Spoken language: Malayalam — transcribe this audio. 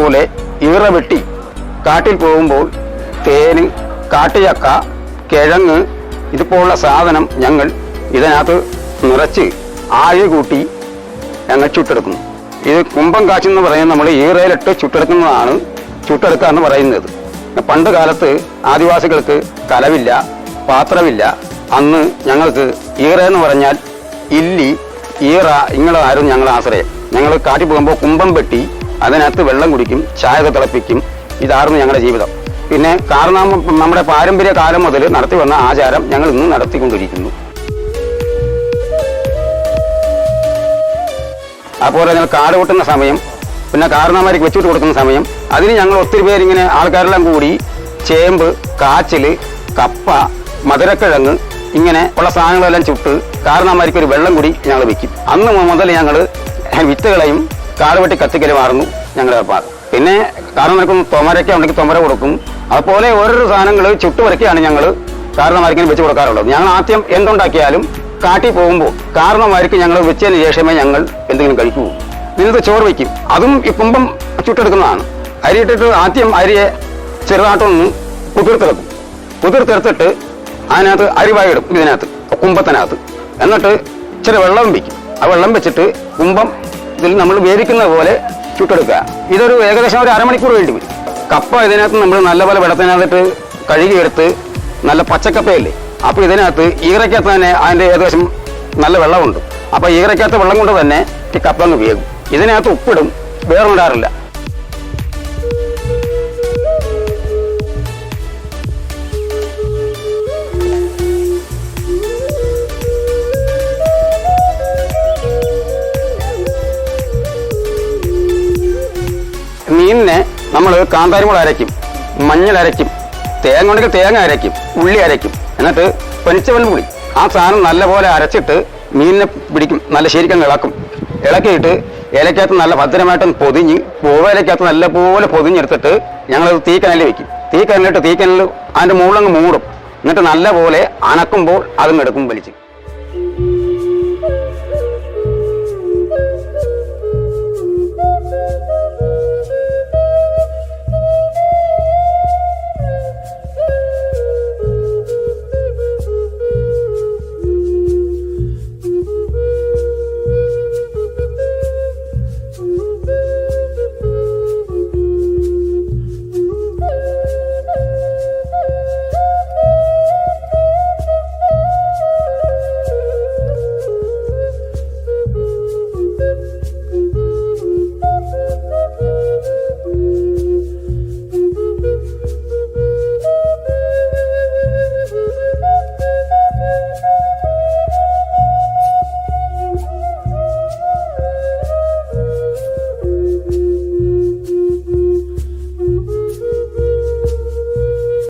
അതുപോലെ ഈറ വെട്ടി കാട്ടിൽ പോകുമ്പോൾ തേന് കാട്ടുചക്ക കിഴങ്ങ് ഇതുപോലുള്ള സാധനം ഞങ്ങൾ ഇതിനകത്ത് നിറച്ച് ആഴി കൂട്ടി ഞങ്ങൾ ചുട്ടെടുക്കുന്നു. ഇത് കുമ്പം കാച്ചെന്ന് പറയുന്നത് നമ്മൾ ഈറയിലിട്ട് ചുട്ടെടുക്കുന്നതാണ് ചുട്ടെടുക്കുക എന്ന് പറയുന്നത്. പണ്ട് കാലത്ത് ആദിവാസികൾക്ക് കലവില്ല പാത്രമില്ല അന്ന് ഞങ്ങൾക്ക് ഈറ എന്ന് പറഞ്ഞാൽ ഇല്ലി ഈറ ഇങ്ങളായിരുന്നു ഞങ്ങളുടെ ആശ്രയം. ഞങ്ങൾ കാട്ടിൽ പോകുമ്പോൾ കുമ്പം വെട്ടി അതിനകത്ത് വെള്ളം കുടിക്കും ചായ തിളപ്പിക്കും. ഇതായിരുന്നു ഞങ്ങളുടെ ജീവിതം. പിന്നെ കാരണാമ നമ്മുടെ പാരമ്പര്യ കാലം മുതൽ നടത്തി വന്ന ആചാരം ഞങ്ങൾ ഇന്ന് നടത്തിക്കൊണ്ടിരിക്കുന്നു. അതുപോലെ ഞങ്ങൾ കാട് കൂട്ടുന്ന സമയം പിന്നെ കാരണവന്മാർക്ക് വെച്ചുവിട്ട് കൊടുക്കുന്ന സമയം അതിന് ഞങ്ങൾ ഒത്തിരി പേരിങ്ങനെ ആൾക്കാരെല്ലാം കൂടി ചേമ്പ് കാച്ചിൽ കപ്പ മധുരക്കിഴങ്ങ് ഇങ്ങനെ ഉള്ള സാധനങ്ങളെല്ലാം ചുട്ട് കാരണവന്മാർക്ക് ഒരു വെള്ളം കൂടി ഞങ്ങൾ വെക്കും. അന്ന് മുതൽ ഞങ്ങൾ വിത്തുകളെയും കാട് വെട്ടി കത്തിക്കലുമായിരുന്നു ഞങ്ങളുടെ ഏർപ്പാട് പിന്നെ കാരണന്മാർക്കും തൊമരൊക്കെ ഉണ്ടെങ്കിൽ തൊമര കൊടുക്കും. അതുപോലെ ഓരോരോ സാധനങ്ങൾ ചുട്ടുവരക്കെയാണ് ഞങ്ങൾ കാരണമായിരിക്കും വെച്ച് കൊടുക്കാറുള്ളത്. ഞങ്ങൾ ആദ്യം എന്തുണ്ടാക്കിയാലും കാട്ടി പോകുമ്പോൾ കാരണമായിരിക്കും ഞങ്ങൾ വെച്ചതിന് ശേഷമേ ഞങ്ങൾ എന്തെങ്കിലും കഴിക്കൂ. നിങ്ങൾക്ക് ചോറ് വയ്ക്കും. അതും ഈ കുമ്പം ചുട്ടെടുക്കുന്നതാണ്. അരി ഇട്ടിട്ട് ആദ്യം അരിയെ ചെറുതായിട്ടൊന്ന് കുതിർത്തെടുക്കും. കുതിർത്തെടുത്തിട്ട് അതിനകത്ത് അരിവായിടും ഇതിനകത്ത് കുമ്പത്തിനകത്ത്. എന്നിട്ട് ഇച്ചിരി വെള്ളം വയ്ക്കും. ആ വെള്ളം വെച്ചിട്ട് കുമ്പം ഇതിൽ നമ്മൾ വേവിക്കുന്നത് പോലെ ചുട്ടെടുക്കുക. ഇതൊരു ഏകദേശം ഒരു അരമണിക്കൂർ വേണ്ടി വരും കപ്പ ഇതിനകത്ത് നമ്മൾ നല്ലപോലെ വെള്ളത്തിനകത്തിട്ട് കഴുകിയെടുത്ത് നല്ല പച്ചക്കപ്പയല്ലേ? അപ്പോൾ ഇതിനകത്ത് ഈറയ്ക്കകത്ത് തന്നെ അതിന്റെ ഏകദേശം നല്ല വെള്ളമുണ്ട്. അപ്പോൾ ഈറയ്ക്കകത്ത് വെള്ളം കൊണ്ട് തന്നെ ഈ കപ്പ അങ്ങ് വേകും ഇതിനകത്ത് ഉപ്പിടും വേറുണ്ടാറില്ല മീനിനെ നമ്മൾ കാന്താരിമുളക് അരയ്ക്കും മഞ്ഞൾ അരയ്ക്കും തേങ്ങ ഉണ്ടെങ്കിൽ തേങ്ങ അരയ്ക്കും ഉള്ളി അരയ്ക്കും. എന്നിട്ട് പനിച്ചവൻ പുളി ആ സാധനം നല്ലപോലെ അരച്ചിട്ട് മീനിനെ പിടിക്കും നല്ല ശരിക്കും ഇളക്കും. ഇളക്കിയിട്ട് ഇലക്കകത്ത് നല്ല ഭദ്രമായിട്ടും പൊതിഞ്ഞ് പൂവയിലക്കകത്ത് നല്ലപോലെ പൊതിഞ്ഞെടുത്തിട്ട് ഞങ്ങളത് തീക്കനലിൽ വെക്കും. തീക്കനലിട്ട് തീക്കനൽ അതിന്റെ മുകളിലങ്ങ് മൂടും. എന്നിട്ട് നല്ലപോലെ അനക്കുമ്പോൾ അതും എടുക്കും വലിച്ച്.